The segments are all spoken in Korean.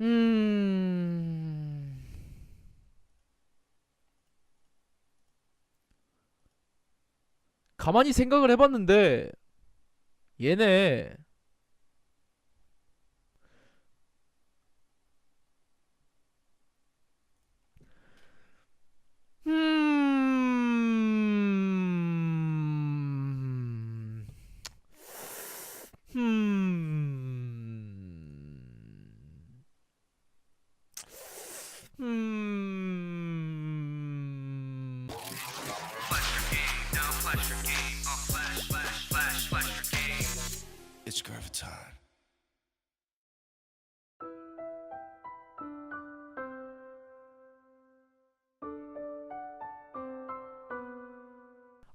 음. 가만히 생각을 해봤는데 얘네 음. 음.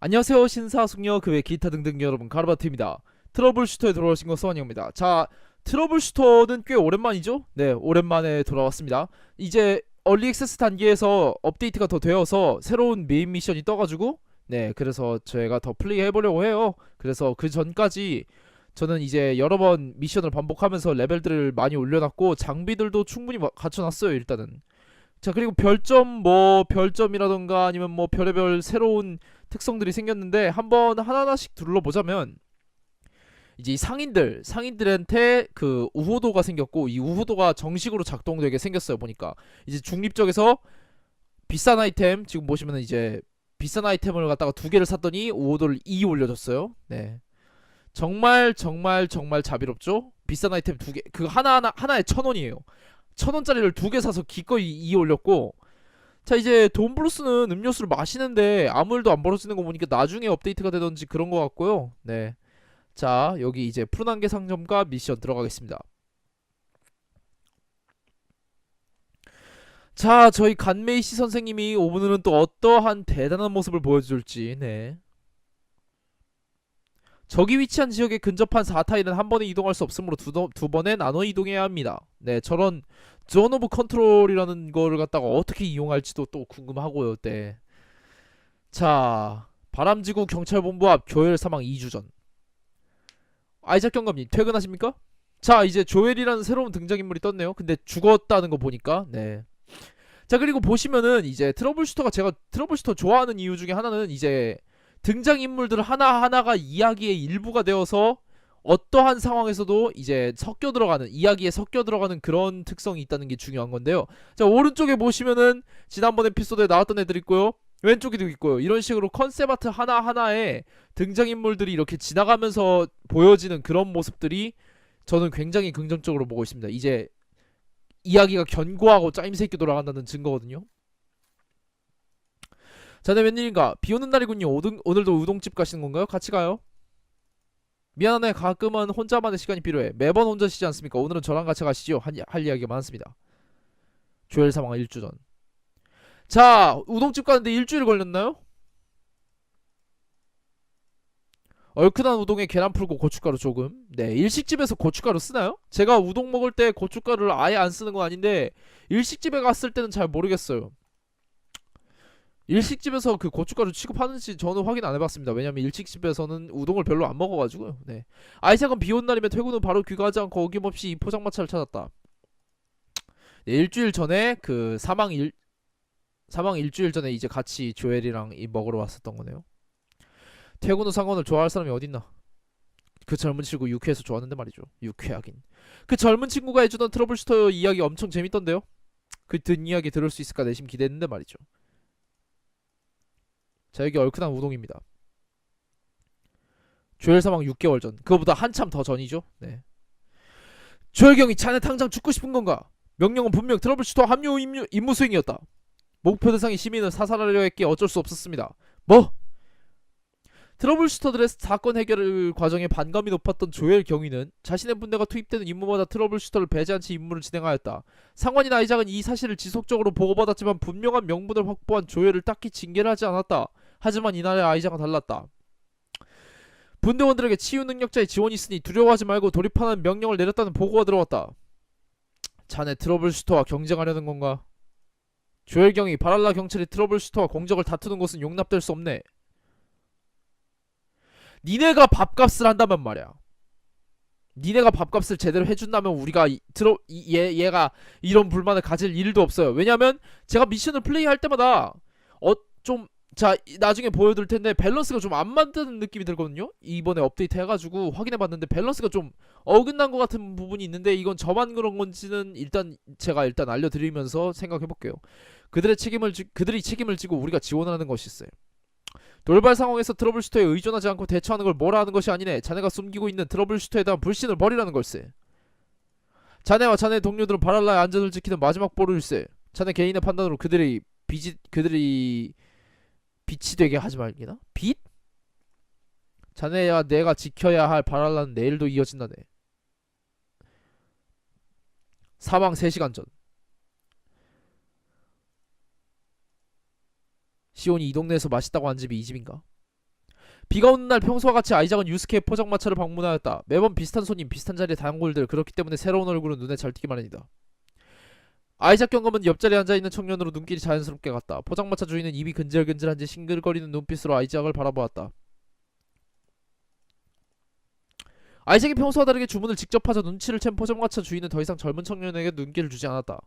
안녕하세요 신사 숙녀 그 외 기타 등등 여러분 가르바트입니다. 트러블 슈터에 돌아오신 거 소환영입니다. 자 트러블 슈터는 꽤 오랜만이죠? 네 오랜만에 돌아왔습니다. 이제 얼리 액세스 단계에서 업데이트가 더 되어서 새로운 메인 미션이 떠가지고 네 그래서 제가 더 플레이 해보려고 해요. 그래서 그 전까지 저는 이제 여러 번 미션을 반복하면서 레벨들을 많이 올려놨고 장비들도 충분히 마- 갖춰놨어요 일단은 자 그리고 별점 뭐 별점이라던가 아니면 뭐 별의별 새로운 특성들이 생겼는데 한번 하나하나씩 둘러보자면 이제 이 상인들 상인들한테 그 우호도가 생겼고 이 우호도가 정식으로 작동되게 생겼어요 보니까. 이제 중립적에서 비싼 아이템 지금 보시면은 이제 비싼 아이템을 갖다가 두 개를 샀더니 우호도를 2 올려줬어요. 네. 정말 정말 정말 자비롭죠? 비싼 아이템 두 개 그 하나하나 하나에 천 원이에요 천 원짜리를 두 개 사서 기꺼이 2 올렸고 자 이제 돈 플러스는 음료수를 마시는데 아무 일도 안 벌어지는 거 보니까 나중에 업데이트가 되던지 그런 것 같고요. 네. 자 여기 이제 푸른 안개 상점과 미션 들어가겠습니다. 자 저희 간메이시 선생님이 오늘은 또 어떠한 대단한 모습을 보여줄지 네. 적이 위치한 지역에 근접한 4타일은 한 번에 이동할 수 없으므로 두, 더- 두 번에 나눠 이동해야 합니다. 네 저런 존 오브 컨트롤이라는 거를 갖다가 어떻게 이용할지도 또 궁금하고요. 네. 자, 바람지구 경찰본부 앞 조엘 사망 2주 전. 아이작 경감님 퇴근하십니까? 자, 이제 조엘이라는 새로운 등장인물이 떴네요. 근데 죽었다는 거 보니까 네. 자, 그리고 보시면은 이제 트러블 슈터가 제가 트러블 슈터 좋아하는 이유 중에 하나는 이제 등장인물들 하나하나가 이야기의 일부가 되어서 어떠한 상황에서도 이제 섞여 들어가는 이야기에 섞여 들어가는 그런 특성이 있다는 게 중요한 건데요. 자 오른쪽에 보시면은 지난번 에피소드에 나왔던 애들 있고요. 왼쪽에도 있고요. 이런 식으로 컨셉 아트 하나 하나에 등장 인물들이 이렇게 지나가면서 보여지는 그런 모습들이 저는 굉장히 긍정적으로 보고 있습니다. 이제 이야기가 견고하고 짜임새 있게 돌아간다는 증거거든요. 자네 웬일인가? 비 오는 날이군요. 오등, 오늘도 우동집 가시는 건가요? 같이 가요. 미안하네 가끔은 혼자만의 시간이 필요해 매번 혼자시지 않습니까 오늘은 저랑 같이 가시죠 한, 할 이야기가 많습니다 조엘 사망 1주 전 자 우동집 가는데 일주일 걸렸나요? 얼큰한 우동에 계란 풀고 고춧가루 조금 네 일식집에서 고춧가루 쓰나요? 제가 우동 먹을 때 고춧가루를 아예 안 쓰는 건 아닌데 일식집에 갔을 때는 잘 모르겠어요 일식집에서 그 고춧가루 취급하는지 저는 확인 안 해봤습니다. 왜냐면 일식집에서는 우동을 별로 안 먹어가지고요. 네. 아이삭은 비온 날이면 퇴근 후 바로 귀가하지 않고 어김없이 이 포장마차를 찾았다. 네, 일주일 전에 그 사망 일 사망 일주일 전에 이제 같이 조엘이랑 이 먹으러 왔었던 거네요. 퇴근 후 상관을 좋아할 사람이 어딨나? 그 젊은 친구 유쾌해서 좋았는데 말이죠. 유쾌하긴. 그 젊은 친구가 해주던 트러블 슈터 이야기 엄청 재밌던데요. 그든 이야기 들을 수 있을까 내심 기대했는데 말이죠. 자 여기 얼큰한 우동입니다. 조엘 사망 6개월 전. 그거보다 한참 더 전이죠. 네. 조엘경이 자네 당장 죽고 싶은 건가? 명령은 분명 트러블 슈터 합류 임무, 임무 수행이었다. 목표 대상의 시민을 사살하려 했기에 어쩔 수 없었습니다. 뭐? 트러블 슈터들의 사건 해결 과정에 반감이 높았던 조엘 경위는 자신의 분대가 투입되는 임무마다 트러블 슈터를 배제한 채 임무를 진행하였다. 상관인 아이작은 이 사실을 지속적으로 보고받았지만 분명한 명분을 확보한 조엘을 딱히 징계를 하지 않았다. 하지만 이날의 아이작은 달랐다. 분대원들에게 치유 능력자의 지원이 있으니 두려워하지 말고 돌입하는 명령을 내렸다는 보고가 들어왔다. 자네 트러블 슈터와 경쟁하려는 건가? 조엘경이 바랄라 경찰이 트러블 슈터와 공적을 다투는 것은 용납될 수 없네. 니네가 밥값을 한다면 말이야. 니네가 밥값을 제대로 해준다면 우리가 이, 들어 이, 얘 얘가 이런 불만을 가질 일도 없어요. 왜냐면 제가 미션을 플레이할 때마다 어 좀 자 나중에 보여드릴 텐데 밸런스가 좀 안 맞는 느낌이 들거든요. 이번에 업데이트 해가지고 확인해봤는데 밸런스가 좀 어긋난 것 같은 부분이 있는데 이건 저만 그런 건지는 일단 제가 일단 알려드리면서 생각해볼게요. 그들의 책임을 지, 그들이 책임을 지고 우리가 지원하는 것이 있어요. 돌발 상황에서 트러블 슈터에 의존하지 않고 대처하는 걸 뭐라 하는 것이 아니네. 자네가 숨기고 있는 트러블 슈터에 대한 불신을 버리라는 걸세. 자네와 자네 동료들은 바랄라의 안전을 지키는 마지막 보루일세. 자네 개인의 판단으로 그들이 빚이 그들이 빛이 되게 하지 말기나? 빛? 자네야 내가 지켜야 할 바랄라는 내일도 이어진다네. 사망 3시간 전. 시온이 이 동네에서 맛있다고 한 집이 이 집인가? 비가 오는 날 평소와 같이 아이작은 유스케의 포장마차를 방문하였다. 매번 비슷한 손님, 비슷한 자리의 단골들 그렇기 때문에 새로운 얼굴은 눈에 잘 띄기 마련이다. 아이작 경검은 옆자리에 앉아있는 청년으로 눈길이 자연스럽게 갔다. 포장마차 주인은 입이 근질근질한지 싱글거리는 눈빛으로 아이작을 바라보았다. 아이작이 평소와 다르게 주문을 직접 하자 눈치를 챈 포장마차 주인은 더 이상 젊은 청년에게 눈길을 주지 않았다.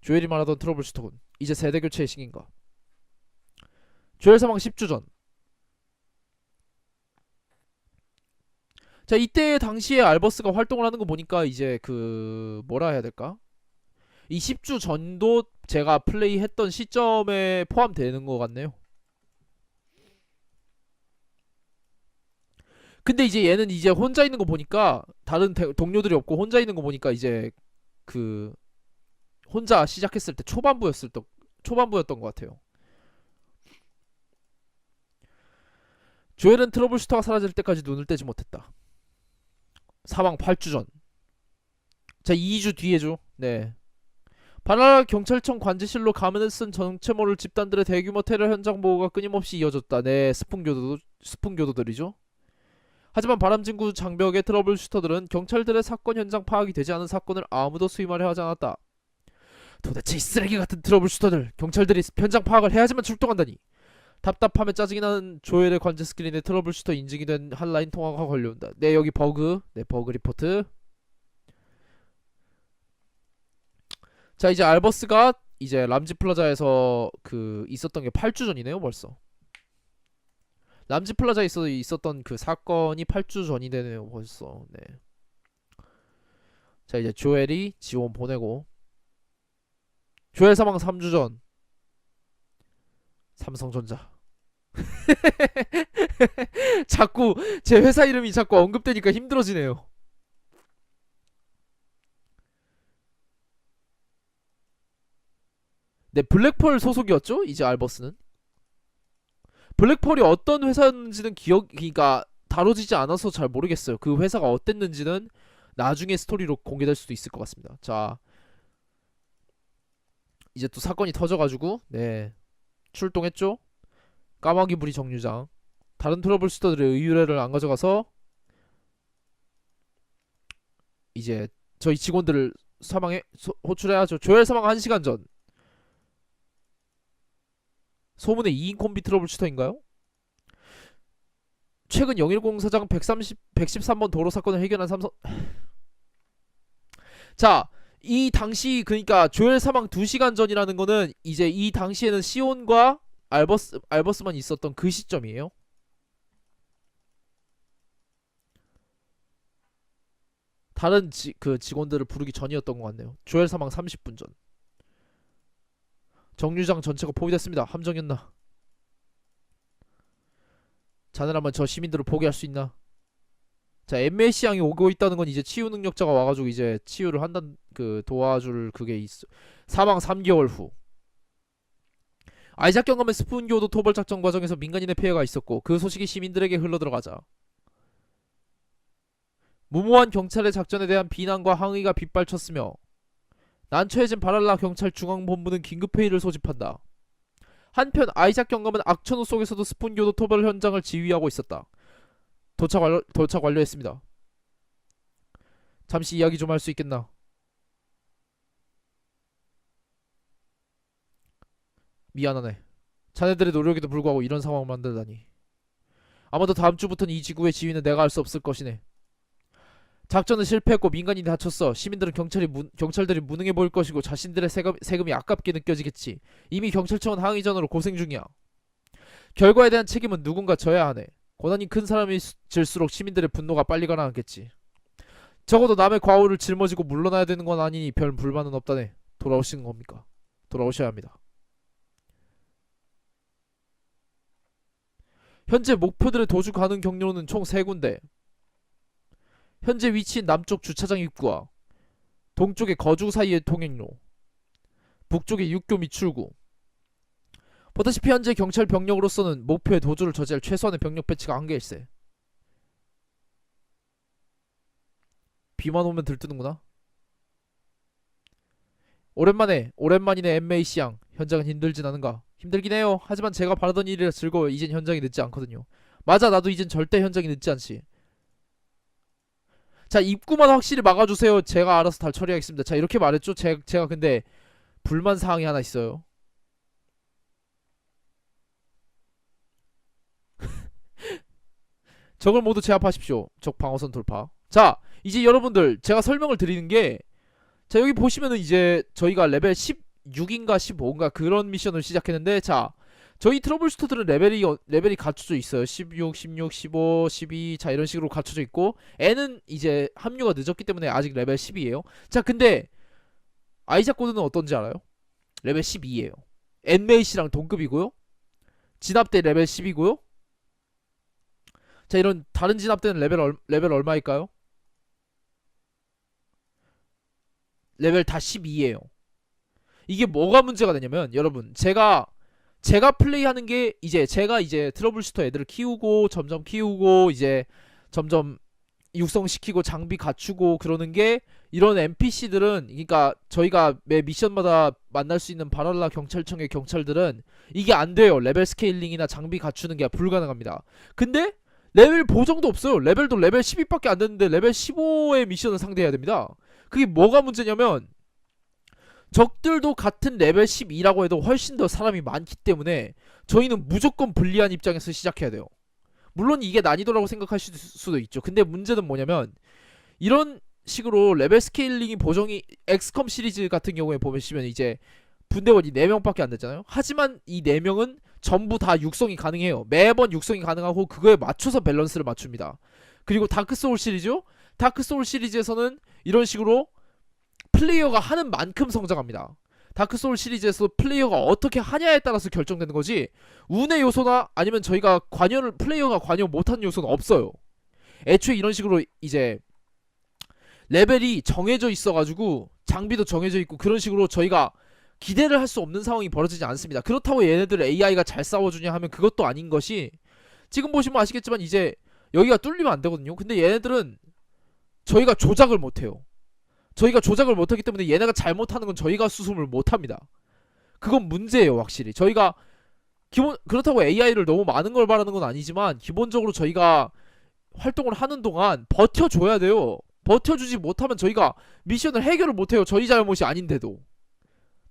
조엘이 말하던 트러블 슈터군. 이제 세대 교체의 시기인가. 조엘 사망 10주 전. 자, 이때 당시에 알버스가 활동을 하는 거 보니까 이제 그 뭐라 해야 될까? 이 10주 전도 제가 플레이했던 시점에 포함되는 것 같네요. 근데 이제 얘는 이제 혼자 있는 거 보니까 다른 대- 동료들이 없고 혼자 있는 거 보니까 이제 그 혼자 시작했을 때 초반부였을 때 초반부였던 것 같아요. 조엘은 트러블 슈터가 사라질 때까지 눈을 떼지 못했다. 사망 8주 전. 자, 2주 뒤에죠. 네. 바나나 경찰청 관제실로 가면을 쓴 정체모를 집단들의 대규모 테러 현장 보호가 끊임없이 이어졌다. 네, 스푼 교도 스푼 교도들이죠. 하지만 바람진구 장벽의 트러블 슈터들은 경찰들의 사건 현장 파악이 되지 않은 사건을 아무도 수임하려 하지 않았다. 도대체 이 쓰레기 같은 트러블 슈터들 경찰들이 현장 파악을 해야지만 출동한다니. 답답함에 짜증이 나는 조엘의 관제 스크린에 트러블 슈터 인증이 된 한라인 통화가 걸려온다. 네 여기 버그, 네 버그 리포트. 자 이제 알버스가 이제 람지 플라자에서 그 있었던 게 8주 전이네요 벌써. 람지 플라자에 있어 있었던 그 사건이 8주 전이 되네요 벌써. 네. 자 이제 조엘이 지원 보내고 조엘 사망 3주 전 삼성전자 자꾸 제 회사 이름이 자꾸 언급되니까 힘들어지네요. 네, 블랙펄 소속이었죠? 이제 알버스는. 블랙펄이 어떤 회사였는지는 기억, 그러니까 다뤄지지 않아서 잘 모르겠어요. 그 회사가 어땠는지는 나중에 스토리로 공개될 수도 있을 것 같습니다. 자, 이제 또 사건이 터져가지고, 네, 출동했죠? 까마귀 부리 정류장. 다른 트러블 슈터들의 의뢰를 안 가져가서 이제 저희 직원들을 사망해 소- 호출해야죠. 조엘 사망 1시간 전. 소문의 2인 콤비 트러블 슈터인가요? 최근 010 사장 130 113번 도로 사건을 해결한 삼성 자, 이 당시 그러니까 조엘 사망 2시간 전이라는 거는 이제 이 당시에는 시온과 알버스 알버스만 있었던 그 시점이에요. 다른 지, 그 직원들을 부르기 전이었던 것 같네요. 조엘 사망 30분 전. 정류장 전체가 포위됐습니다. 함정이었나? 자네라면 저 시민들을 포기할 수 있나? 자, MAC 양이 오고 있다는 건 이제 치유 능력자가 와가지고 이제 치유를 한단 그 도와줄 그게 있어. 사망 3개월 후. 아이작 경험의 스푼 교도 토벌 작전 과정에서 민간인의 피해가 있었고 그 소식이 시민들에게 흘러들어가자 무모한 경찰의 작전에 대한 비난과 항의가 빗발쳤으며 난처해진 바랄라 경찰 중앙본부는 긴급회의를 소집한다. 한편 아이작 경감은 악천후 속에서도 스푼 교도 토벌 현장을 지휘하고 있었다. 도착 완료, 도착 완료했습니다. 잠시 이야기 좀 할 수 있겠나? 미안하네. 자네들의 노력에도 불구하고 이런 상황을 만들다니. 아마도 다음 주부터는 이 지구의 지휘는 내가 할수 없을 것이네. 작전은 실패했고 민간인이 다쳤어. 시민들은 경찰이 무, 경찰들이 무능해 보일 것이고 자신들의 세금, 세금이 아깝게 느껴지겠지. 이미 경찰청은 항의 전으로 고생 중이야. 결과에 대한 책임은 누군가 져야 하네. 고난이 큰 사람이 수- 질수록 시민들의 분노가 빨리 가라앉겠지. 적어도 남의 과오를 짊어지고 물러나야 되는 건 아니니 별 불만은 없다네. 돌아오시는 겁니까? 돌아오셔야 합니다. 현재 목표들의 도주 가능 경로는 총 3군데. 현재 위치인 남쪽 주차장 입구와 동쪽의 거주 사이의 통행로, 북쪽의 육교 및 출구. 보다시피 현재 경찰 병력으로서는 목표의 도주를 저지할 최소한의 병력 배치가 한계일세. 비만 오면 들뜨는구나. 오랜만에 오랜만이네 엠메이시 양 현장은 힘들진 않은가 힘들긴 해요 하지만 제가 바라던 일이라 즐거워 이젠 현장이 늦지 않거든요 맞아 나도 이젠 절대 현장이 늦지 않지 자 입구만 확실히 막아주세요. 제가 알아서 다 처리하겠습니다. 자 이렇게 말했죠? 제, 제가 근데 불만 사항이 하나 있어요. 적을 모두 제압하십시오. 적 방어선 돌파. 자 이제 여러분들 제가 설명을 드리는 게 자 여기 보시면은 이제 저희가 레벨 16인가 15인가 그런 미션을 시작했는데 자 저희 트러블 슈터들은 레벨이 어- 레벨이 갖춰져 있어요 16, 16, 15, 12 자 이런 식으로 갖춰져 있고 N은 이제 합류가 늦었기 때문에 아직 레벨 10이에요 자 근데 아이작 코드는 어떤지 알아요? 레벨 12에요 엔메이시랑 동급이고요 진압대 레벨 10이고요 자 이런 다른 진압대는 레벨 얼, 레벨 얼마일까요? 레벨 다 12예요. 이게 뭐가 문제가 되냐면 여러분 제가 제가 플레이하는 게 이제 제가 이제 트러블 슈터 애들을 키우고 점점 키우고 이제 점점 육성시키고 장비 갖추고 그러는 게 이런 NPC들은 그러니까 저희가 매 미션마다 만날 수 있는 바랄라 경찰청의 경찰들은 이게 안 돼요. 레벨 스케일링이나 장비 갖추는 게 불가능합니다. 근데 레벨 보정도 없어요. 레벨도 레벨 12밖에 안 됐는데 레벨 15의 미션을 상대해야 됩니다. 그게 뭐가 문제냐면 적들도 같은 레벨 12라고 해도 훨씬 더 사람이 많기 때문에 저희는 무조건 불리한 입장에서 시작해야 돼요. 물론 이게 난이도라고 생각하실 수도 있죠. 근데 문제는 뭐냐면 이런 식으로 레벨 스케일링이 보정이 엑스컴 시리즈 같은 경우에 보시면 이제 분대원이 4명밖에 안 되잖아요. 하지만 이 4명은 전부 다 육성이 가능해요. 매번 육성이 가능하고 그거에 맞춰서 밸런스를 맞춥니다. 그리고 다크 소울 시리즈 다크 소울 시리즈에서는 이런 식으로 플레이어가 하는 만큼 성장합니다. 다크 소울 시리즈에서 플레이어가 어떻게 하냐에 따라서 결정되는 거지 운의 요소나 아니면 저희가 관여를 플레이어가 관여 못한 요소는 없어요. 애초에 이런 식으로 이제 레벨이 정해져 있어가지고 장비도 정해져 있고 그런 식으로 저희가 기대를 할 수 없는 상황이 벌어지지 않습니다. 그렇다고 얘네들 AI가 잘 싸워주냐 하면 그것도 아닌 것이 지금 보시면 아시겠지만 이제 여기가 뚫리면 안 되거든요. 근데 얘네들은 저희가 조작을 못해요. 저희가 조작을 못하기 때문에 얘네가 잘못하는 건 저희가 수습을 못합니다. 그건 문제예요, 확실히. 저희가 기본 그렇다고 AI를 너무 많은 걸 바라는 건 아니지만 기본적으로 저희가 활동을 하는 동안 버텨줘야 돼요. 버텨주지 못하면 저희가 미션을 해결을 못해요. 저희 잘못이 아닌데도.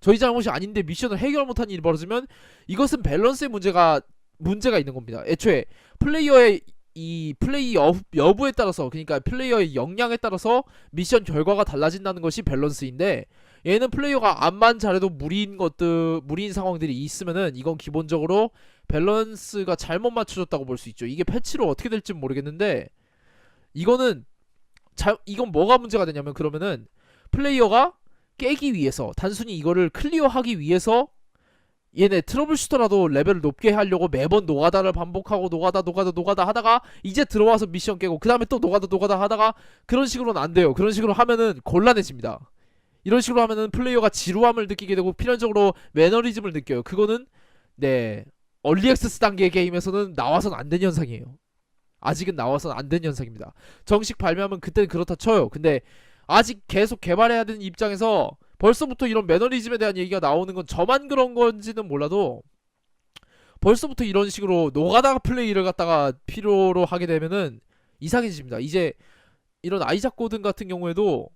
저희 잘못이 아닌데 미션을 해결 못한 일이 벌어지면 이것은 밸런스의 문제가 문제가 있는 겁니다. 애초에 플레이어의 이 플레이 여, 여부 에 따라서 그러니까 플레이어의 역량에 따라서 미션 결과가 달라진다는 것이 밸런스인데 얘는 플레이어가 암만 잘해도 무리인 것들 무리인 상황들이 있으면은 이건 기본적으로 밸런스가 잘못 맞춰졌다고 볼 수 있죠. 이게 패치로 어떻게 될지 모르겠는데 이거는 자, 이건 뭐가 문제가 되냐면 그러면은 플레이어가 깨기 위해서 단순히 이거를 클리어하기 위해서 얘네 트러블 슈터라도 레벨을 높게 하려고 매번 노가다를 반복하고 노가다 노가다 노가다 하다가 이제 들어와서 미션 깨고 그 다음에 또 노가다 노가다 하다가 그런 식으로는 안 돼요. 그런 식으로 하면은 곤란해집니다. 이런 식으로 하면은 플레이어가 지루함을 느끼게 되고 필연적으로 매너리즘을 느껴요. 그거는 네 얼리 액세스 단계의 게임에서는 나와선 안 된 현상이에요. 아직은 나와선 안 된 현상입니다. 정식 발매하면 그때는 그렇다 쳐요. 근데 아직 계속 개발해야 되는 입장에서 벌써부터 이런 매너리즘에 대한 얘기가 나오는 건 저만 그런 건지는 몰라도 벌써부터 이런 식으로 노가다 플레이를 갖다가 필요로 하게 되면은 이상해집니다. 이제 이런 아이작 고든 같은 경우에도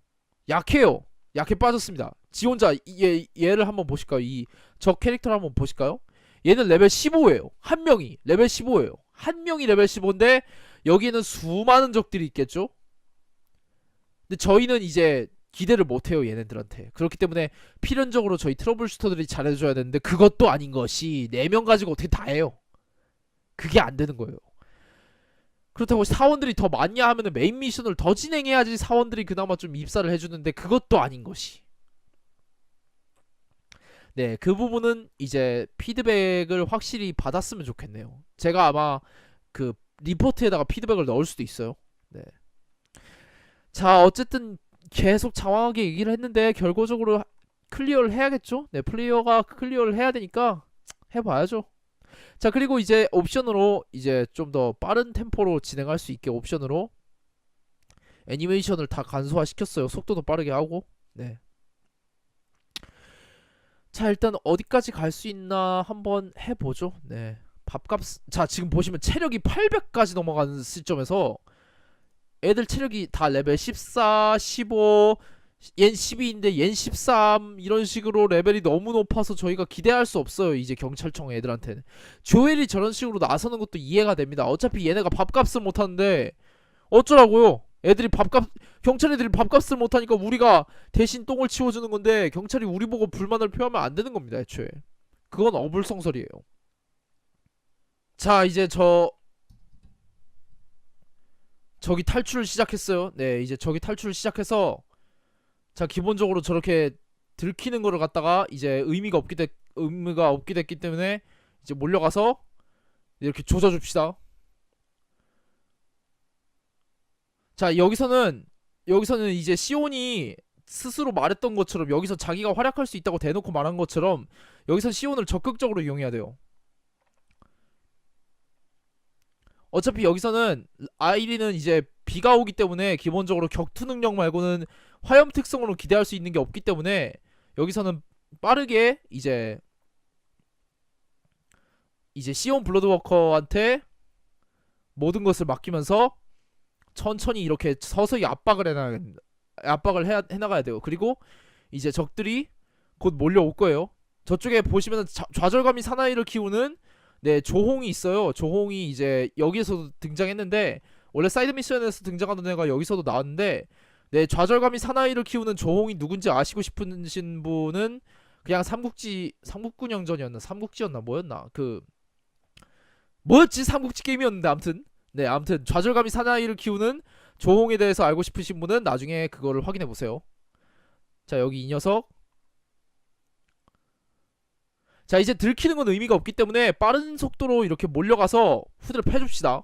약해요. 약해 빠졌습니다. 지 혼자 이- 얘, 얘를 한번 보실까요? 이 저 캐릭터를 한번 보실까요? 얘는 레벨 15예요. 한 명이 레벨 15예요. 한 명이 레벨 15인데 여기에는 수많은 적들이 있겠죠? 근데 저희는 이제 기대를 못해요 얘네들한테 그렇기 때문에 필연적으로 저희 트러블 슈터들이 잘해줘야 되는데 그것도 아닌 것이 4명 가지고 어떻게 다 해요 그게 안 되는 거예요 그렇다고 사원들이 더 많냐 하면은 메인 미션을 더 진행해야지 사원들이 그나마 좀 입사를 해주는데 그것도 아닌 것이 네, 그 부분은 이제 피드백을 확실히 받았으면 좋겠네요. 제가 아마 그 리포트에다가 피드백을 넣을 수도 있어요. 네. 자, 어쨌든 계속 장황하게 얘기를 했는데 결과적으로 하- 클리어를 해야겠죠? 네, 플레이어가 클리어를 해야 되니까 해봐야죠. 자, 그리고 이제 옵션으로 이제 좀 더 빠른 템포로 진행할 수 있게 옵션으로 애니메이션을 다 간소화 시켰어요. 속도도 빠르게 하고. 네. 자 일단 어디까지 갈 수 있나 한번 해보죠 네 밥값 자 지금 보시면 체력이 800까지 넘어가는 시점에서 애들 체력이 다 레벨 14, 15, 얜 12인데 얜 13 이런 식으로 레벨이 너무 높아서 저희가 기대할 수 없어요 이제 경찰청 애들한테는. 조엘이 저런 식으로 나서는 것도 이해가 됩니다. 어차피 얘네가 밥값을 못하는데 어쩌라고요? 애들이 밥값 경찰 애들이 밥값을 못하니까 우리가 대신 똥을 치워주는 건데 경찰이 우리 보고 불만을 표하면 안 되는 겁니다 애초에. 그건 어불성설이에요. 자 이제 저 저기 탈출을 시작했어요 네 이제 저기 탈출을 시작해서 자 기본적으로 저렇게 들키는 거를 갖다가 이제 의미가 없게 됐 의미가 없게 됐기 때문에 이제 몰려가서 이렇게 조져줍시다 자 여기서는 여기서는 이제 시온이 스스로 말했던 것처럼 여기서 자기가 활약할 수 있다고 대놓고 말한 것처럼 여기서 시온을 적극적으로 이용해야 돼요. 어차피 여기서는 아이리는 이제 비가 오기 때문에 기본적으로 격투 능력 말고는 화염 특성으로 기대할 수 있는 게 없기 때문에 여기서는 빠르게 이제 이제 시온 블러드워커한테 모든 것을 맡기면서 천천히 이렇게 서서히 압박을 해나 압박을 해, 해나가야 돼요. 그리고 이제 적들이 곧 몰려올 거예요. 저쪽에 보시면 좌절감이 사나이를 키우는 네 조홍이 있어요. 조홍이 이제 여기에서도 등장했는데 원래 사이드 미션에서 등장하던 애가 여기서도 나왔는데 네 좌절감이 사나이를 키우는 조홍이 누군지 아시고 싶으신 분은 그냥 삼국지 삼국군 영전이었나 삼국지였나 뭐였나 그 뭐였지 삼국지 게임이었는데 암튼 네, 아무튼 좌절감이 사나이를 키우는 조홍에 대해서 알고 싶으신 분은 나중에 그거를 확인해 보세요. 자, 여기 이 녀석. 자, 이제 들키는 건 의미가 없기 때문에 빠른 속도로 이렇게 몰려가서 후드를 패줍시다.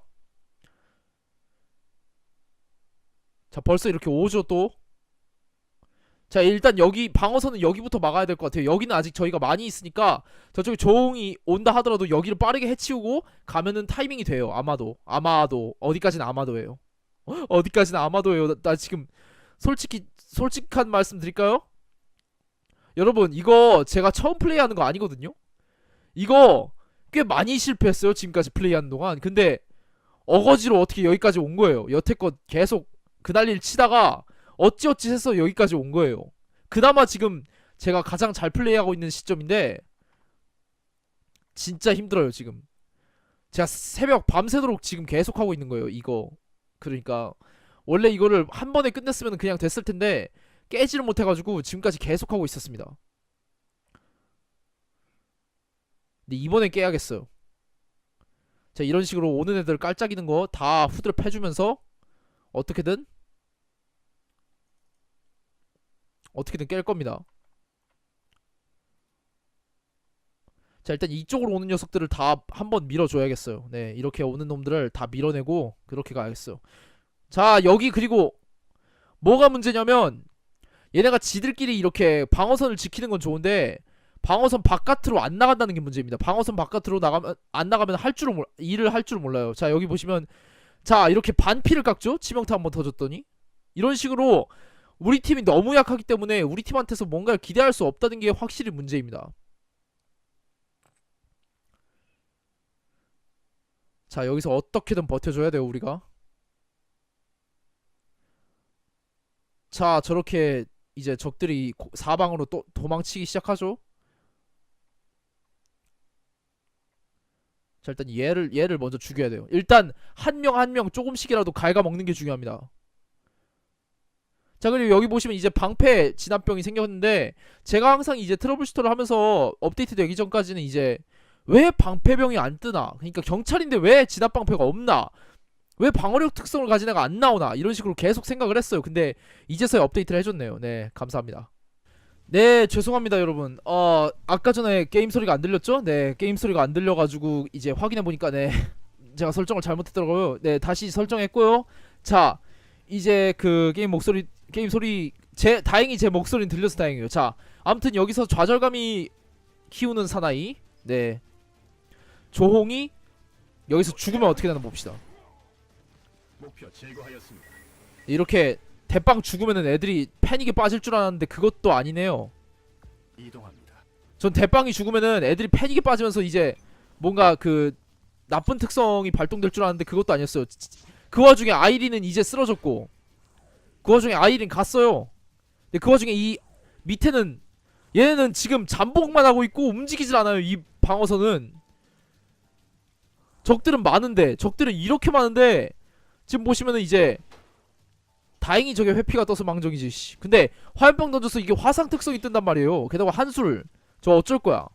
자, 벌써 이렇게 오죠 또. 자, 일단 여기 방어선은 여기부터 막아야 될 것 같아요. 여기는 아직 저희가 많이 있으니까 저쪽에 조홍이 온다 하더라도 여기를 빠르게 해치우고 가면은 타이밍이 돼요. 아마도. 아마도. 어디까지는 아마도예요. 어디까지는 아마도예요. 나, 나 지금 솔직히 솔직한 말씀 드릴까요? 여러분, 이거 제가 처음 플레이하는 거 아니거든요. 이거 꽤 많이 실패했어요. 지금까지 플레이하는 동안. 근데 어거지로 어떻게 여기까지 온 거예요. 여태껏 계속 그 난리를 치다가 어찌어찌 해서 여기까지 온 거예요. 그나마 지금 제가 가장 잘 플레이하고 있는 시점인데 진짜 힘들어요 지금. 제가 새벽 밤새도록 지금 계속 하고 있는 거예요 이거. 그러니까 원래 이거를 한 번에 끝냈으면 그냥 됐을 텐데 깨지를 못해가지고 지금까지 계속 하고 있었습니다. 근데 이번에 깨야겠어요. 자 이런 식으로 오는 애들 깔짝이는 거 다 후드를 패주면서 어떻게든 어떻게든 깰 겁니다. 자 일단 이쪽으로 오는 녀석들을 다 한번 밀어줘야겠어요. 네 이렇게 오는 놈들을 다 밀어내고 그렇게 가야겠어요. 자 여기 그리고 뭐가 문제냐면 얘네가 지들끼리 이렇게 방어선을 지키는 건 좋은데 방어선 바깥으로 안 나간다는 게 문제입니다. 방어선 바깥으로 나가면 안 나가면 할 줄을 몰 일을 할 줄을 몰라요. 자 여기 보시면 자 이렇게 반피를 깎죠. 치명타 한번 더 줬더니 이런 식으로 우리 팀이 너무 약하기 때문에 우리 팀한테서 뭔가를 기대할 수 없다는 게 확실히 문제입니다. 자 여기서 어떻게든 버텨줘야 돼요 우리가 자 저렇게 이제 적들이 고- 사방으로 또 도망치기 시작하죠. 자 일단 얘를 얘를 먼저 죽여야 돼요. 일단 한 명 한 명 조금씩이라도 갉아 먹는 게 중요합니다. 자 그리고 여기 보시면 이제 방패 진압병이 생겼는데 제가 항상 이제 트러블 슈터를 하면서 업데이트 되기 전까지는 이제 왜 방패병이 안 뜨나? 그러니까 경찰인데 왜 진압 방패가 없나 왜 방어력 특성을 가진 애가 안 나오나? 이런 식으로 계속 생각을 했어요. 근데 이제서야 업데이트를 해줬네요. 네 감사합니다. 네 죄송합니다 여러분. 어 아까 전에 게임 소리가 안 들렸죠? 네 게임 소리가 안 들려가지고 이제 확인해 보니까 네. 제가 설정을 잘못했더라고요. 네 다시 설정했고요. 자 이제 그 게임 목소리 게임 소리 제 다행히 제 목소리는 들려서 다행이에요. 자 아무튼 여기서 좌절감이 키우는 사나이. 네. 조홍이 여기서 죽으면 어떻게 되나 봅시다 이렇게 대빵 죽으면은 애들이 패닉에 빠질 줄 알았는데 그것도 아니네요 이동합니다. 전 대빵이 죽으면은 애들이 패닉에 빠지면서 이제 뭔가 그 나쁜 특성이 발동될 줄 알았는데 그것도 아니었어요. 그 와중에 아이린은 이제 쓰러졌고 그 와중에 아이린 갔어요. 근데 그 와중에 이 밑에는 얘는 지금 잠복만 하고 있고 움직이질 않아요. 이 방어선은 적들은 많은데 적들은 이렇게 많은데 지금 보시면은 이제 다행히 저게 회피가 떠서 망정이지. 씨. 근데 화염병 던져서 이게 화상 특성이 뜬단 말이에요. 게다가 한술 저 어쩔 거야.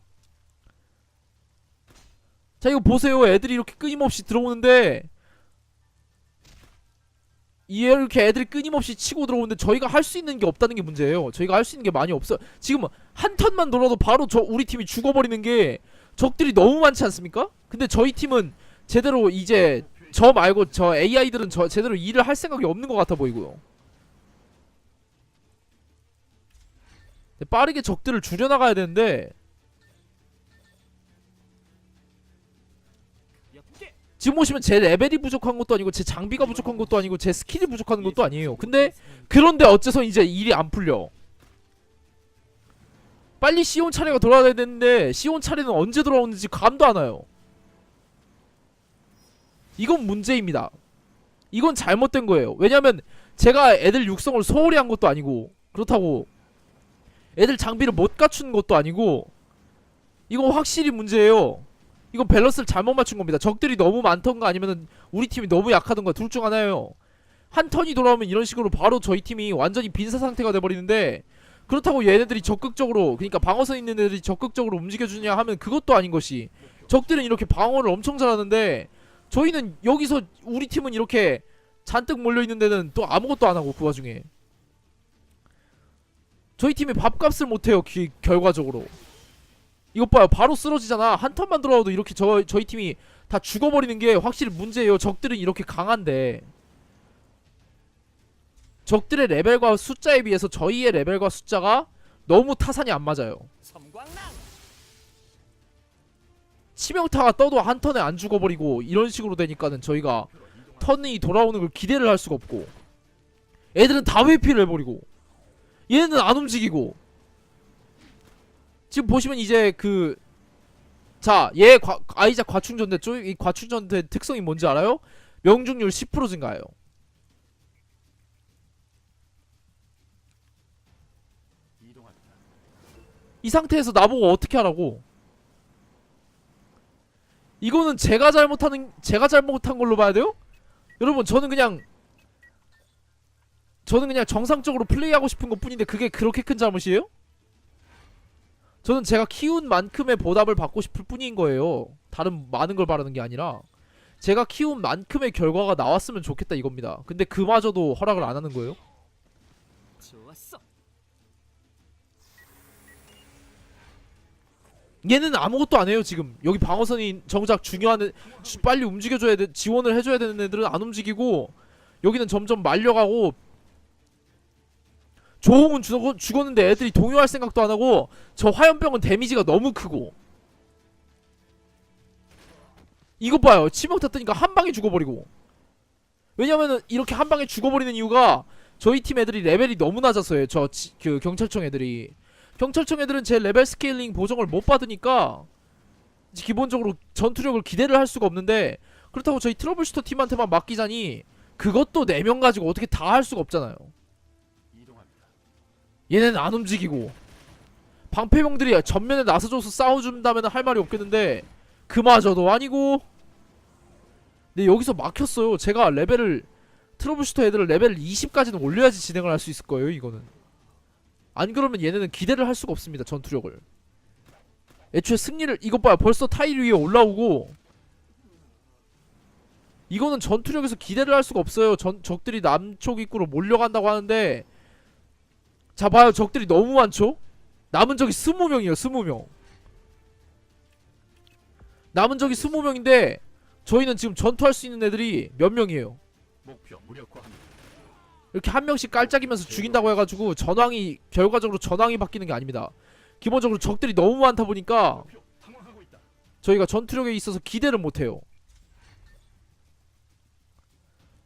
자 이거 보세요. 애들이 이렇게 끊임없이 들어오는데 이렇게 애들이 끊임없이 치고 들어오는데 저희가 할 수 있는 게 없다는 게 문제예요. 저희가 할 수 있는 게 많이 없어. 지금 한 턴만 돌아도 바로 저 우리 팀이 죽어버리는 게 적들이 너무 많지 않습니까? 근데 저희 팀은 제대로 이제 저 말고 저 AI들은 저 제대로 일을 할 생각이 없는 것 같아 보이고요. 빠르게 적들을 줄여나가야 되는데 지금 보시면 제 레벨이 부족한 것도 아니고 제 장비가 부족한 것도 아니고 제 스킬이 부족한 것도 아니에요. 근데 그런데 어째서 이제 일이 안 풀려? 빨리 시온 차례가 돌아와야 되는데 시온 차례는 언제 돌아오는지 감도 안 와요. 이건 문제입니다. 이건 잘못된 거예요. 왜냐면 제가 애들 육성을 소홀히 한 것도 아니고 그렇다고 애들 장비를 못 갖춘 것도 아니고 이건 확실히 문제예요. 이건 밸런스를 잘못 맞춘 겁니다. 적들이 너무 많던가 아니면은 우리 팀이 너무 약하던가 둘 중 하나예요. 한 턴이 돌아오면 이런 식으로 바로 저희 팀이 완전히 빈사 상태가 돼 버리는데 그렇다고 얘네들이 적극적으로 그러니까 방어선 있는 애들이 적극적으로 움직여 주냐 하면 그것도 아닌 것이 적들은 이렇게 방어를 엄청 잘하는데 저희는 여기서 우리 팀은 이렇게 잔뜩 몰려 있는 데는 또 아무것도 안 하고 그 와중에 저희 팀이 밥값을 못 해요. 기, 결과적으로. 이것 봐요. 바로 쓰러지잖아. 한 턴만 들어와도 이렇게 저 저희 팀이 다 죽어버리는 게 확실히 문제예요. 적들은 이렇게 강한데 적들의 레벨과 숫자에 비해서 저희의 레벨과 숫자가 너무 타산이 안 맞아요. 치명타가 떠도 한 턴에 안 죽어버리고 이런 식으로 되니까는 저희가 턴이 돌아오는 걸 기대를 할 수가 없고 애들은 다 회피를 해버리고 얘는 안 움직이고 지금 보시면 이제 그 자, 얘 과, 아이작 과충전대 쪽, 이 과충전대 특성이 뭔지 알아요? 명중률 10% 증가해요. 이동합니다. 이 상태에서 나보고 어떻게 하라고? 이거는 제가 잘못하는 제가 잘못한 걸로 봐야 돼요? 여러분 저는 그냥 저는 그냥 정상적으로 플레이하고 싶은 것 뿐인데 그게 그렇게 큰 잘못이에요? 저는 제가 키운 만큼의 보답을 받고 싶을 뿐인 거예요. 다른 많은 걸 바라는 게 아니라 제가 키운 만큼의 결과가 나왔으면 좋겠다 이겁니다. 근데 그마저도 허락을 안 하는 거예요? 얘는 아무것도 안 해요 지금. 여기 방어선이 정작 중요한 빨리 움직여줘야 돼 지원을 해줘야 되는 애들은 안 움직이고 여기는 점점 말려가고 조홍은 죽, 죽었는데 애들이 동요할 생각도 안 하고 저 화염병은 데미지가 너무 크고. 이것 봐요. 치명타 뜨니까 한 방에 죽어버리고. 왜냐면은 이렇게 한 방에 죽어버리는 이유가 저희 팀 애들이 레벨이 너무 낮았어요. 저 그 경찰청 애들이 경찰청 애들은 제 레벨 스케일링 보정을 못 받으니까 이제 기본적으로 전투력을 기대를 할 수가 없는데 그렇다고 저희 트러블슈터 팀한테만 맡기자니 그것도 4명 가지고 어떻게 다 할 수가 없잖아요. 얘네는 안 움직이고 방패병들이 전면에 나서줘서 싸워준다면 할 말이 없겠는데 그마저도 아니고. 근데 여기서 막혔어요. 제가 레벨을 트러블슈터 애들을 레벨 20까지는 올려야지 진행을 할 수 있을 거예요 이거는 안 그러면 얘네는 기대를 할 수가 없습니다 전투력을. 애초에 승리를 이것 봐요. 벌써 타일 위에 올라오고. 이거는 전투력에서 기대를 할 수가 없어요. 전, 적들이 남쪽 입구로 몰려간다고 하는데. 자 봐요. 적들이 너무 많죠? 남은 적이 20명이에요 20명. 남은 적이 20명인데 저희는 지금 전투할 수 있는 애들이 몇 명이에요? 목표 무력화합니다. 이렇게 한 명씩 깔짝이면서 죽인다고 해가지고 전황이 결과적으로 전황이 바뀌는 게 아닙니다. 기본적으로 적들이 너무 많다 보니까. 저희가 전투력에 있어서 기대를 못해요.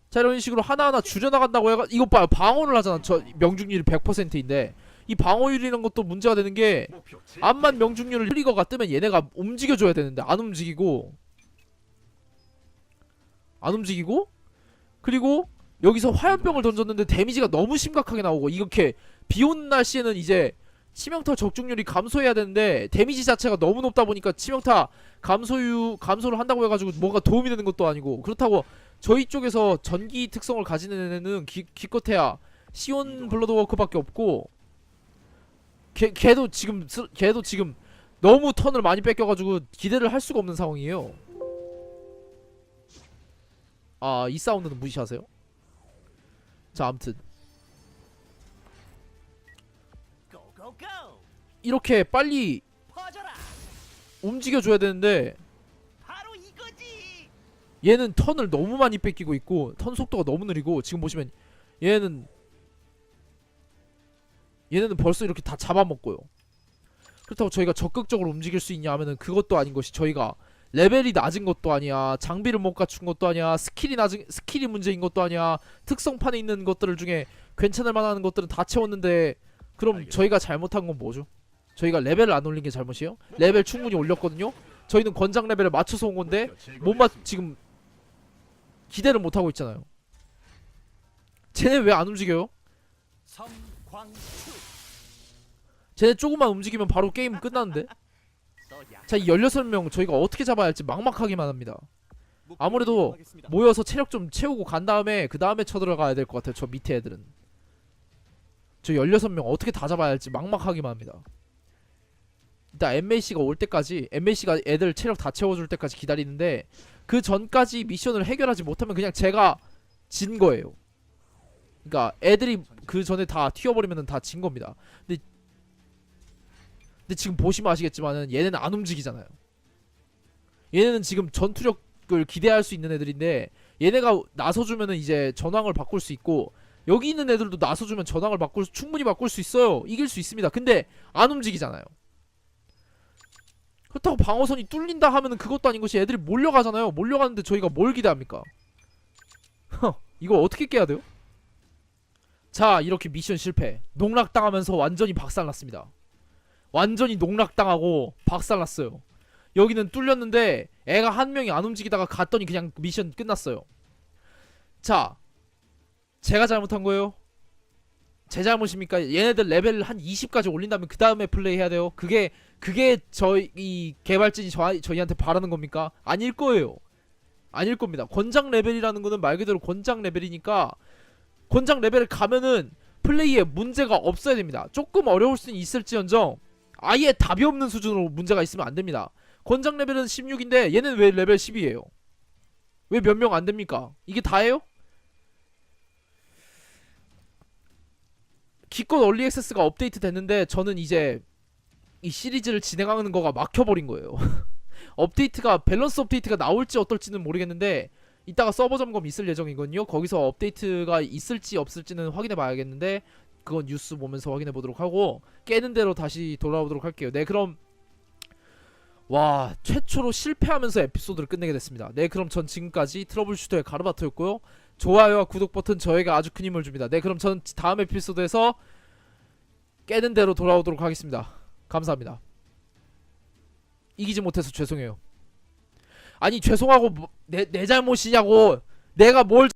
자 이런 식으로 하나하나 줄여나간다고 해가 이것 봐요. 방어를 하잖아. 저 명중률이 100%인데 이 방어율이라는 것도 문제가 되는 게 암만 명중률을 트리거가 뜨면 얘네가 움직여줘야 되는데 안 움직이고 안 움직이고 그리고 여기서 화염병을 던졌는데 데미지가 너무 심각하게 나오고 이렇게 비 오는 날씨에는 이제 치명타 적중률이 감소해야 되는데 데미지 자체가 너무 높다 보니까 치명타 감소유 감소를 한다고 해가지고 뭔가 도움이 되는 것도 아니고 그렇다고 저희 쪽에서 전기 특성을 가지는 애는 기, 기껏해야 시온 블러드워크밖에 없고 걔, 걔도 지금 스- 걔도 지금 너무 턴을 많이 뺏겨가지고 기대를 할 수가 없는 상황이에요. 아 이 사운드는 무시하세요? 자 아무튼. 이렇게 빨리 움직여줘야 되는데 얘는 턴을 너무 많이 뺏기고 있고 턴 속도가 너무 느리고 지금 보시면 얘는 얘네는 벌써 이렇게 다 잡아먹고요. 그렇다고 저희가 적극적으로 움직일 수 있냐 하면은 그것도 아닌 것이 저희가 레벨이 낮은 것도 아니야 장비를 못 갖춘 것도 아니야 스킬이 낮은 스킬이 문제인 것도 아니야 특성판에 있는 것들을 중에 괜찮을 만한 것들은 다 채웠는데 그럼 알겠습니다. 저희가 잘못한 건 뭐죠? 저희가 레벨을 안 올린 게 잘못이에요? 레벨 충분히 올렸거든요. 저희는 권장 레벨을 맞춰서 온 건데 제거하였습니다. 못맞 지금 기대를 못 하고 있잖아요. 쟤네 왜 안 움직여요? 쟤네 조금만 움직이면 바로 게임 끝나는데. 또 자, 이 16명 저희가 어떻게 잡아야 할지 막막하기만 합니다. 아무래도 모여서 체력 좀 채우고 간 다음에 그 다음에 쳐들어가야 될 것 같아요. 저 밑에 애들은. 저 16명 어떻게 다 잡아야 할지 막막하기만 합니다. 일단 MAC가 올 때까지 MAC가 애들 체력 다 채워줄 때까지 기다리는데 그 전까지 미션을 해결하지 못하면 그냥 제가 진 거예요. 그러니까 애들이 그 전에 다 튀어버리면 다 진 겁니다. 근데 근데 지금 보시면 아시겠지만은 얘네는 안 움직이잖아요. 얘네는 지금 전투력을 기대할 수 있는 애들인데 얘네가 나서주면은 이제 전황을 바꿀 수 있고 여기 있는 애들도 나서주면 전황을 바꿀 수- 충분히 바꿀 수 있어요. 이길 수 있습니다. 근데 안 움직이잖아요. 그렇다고 방어선이 뚫린다 하면은 그것도 아닌 것이 애들이 몰려가잖아요. 몰려가는데 저희가 뭘 기대합니까? 허, 이거 어떻게 깨야 돼요? 자, 이렇게 미션 실패. 농락당하면서 완전히 박살났습니다. 완전히 농락당하고 박살났어요. 여기는 뚫렸는데 애가 한 명이 안 움직이다가 갔더니 그냥 미션 끝났어요. 자, 제가 잘못한 거예요? 제 잘못입니까? 얘네들 레벨 한 20까지 올린다면 그 다음에 플레이 해야 돼요. 그게 그게 저희 개발진이 저, 저희한테 바라는 겁니까? 아닐 거예요. 아닐 겁니다. 권장 레벨이라는 거는 말 그대로 권장 레벨이니까 권장 레벨을 가면은 플레이에 문제가 없어야 됩니다. 조금 어려울 수는 있을지언정 아예 답이 없는 수준으로 문제가 있으면 안 됩니다. 권장 레벨은 16인데 얘는 왜 레벨 10이에요? 왜 몇 명 안 됩니까? 이게 다예요? 기껏 얼리 액세스가 업데이트 됐는데 저는 이제 이 시리즈를 진행하는 거가 막혀버린 거예요. 업데이트가 밸런스 업데이트가 나올지 어떨지는 모르겠는데 이따가 서버 점검 있을 예정이거든요. 거기서 업데이트가 있을지 없을지는 확인해 봐야겠는데 그건 뉴스 보면서 확인해 보도록 하고 깨는 대로 다시 돌아오도록 할게요. 네, 그럼 와 최초로 실패하면서 에피소드를 끝내게 됐습니다. 네, 그럼 전 지금까지 트러블 슈터의 가르바토였고요. 좋아요와 구독 버튼 저에게 아주 큰 힘을 줍니다. 네, 그럼 전 다음 에피소드에서 깨는 대로 돌아오도록 하겠습니다. 감사합니다. 이기지 못해서 죄송해요. 아니 죄송하고 뭐, 내, 내 잘못이냐고 내가 뭘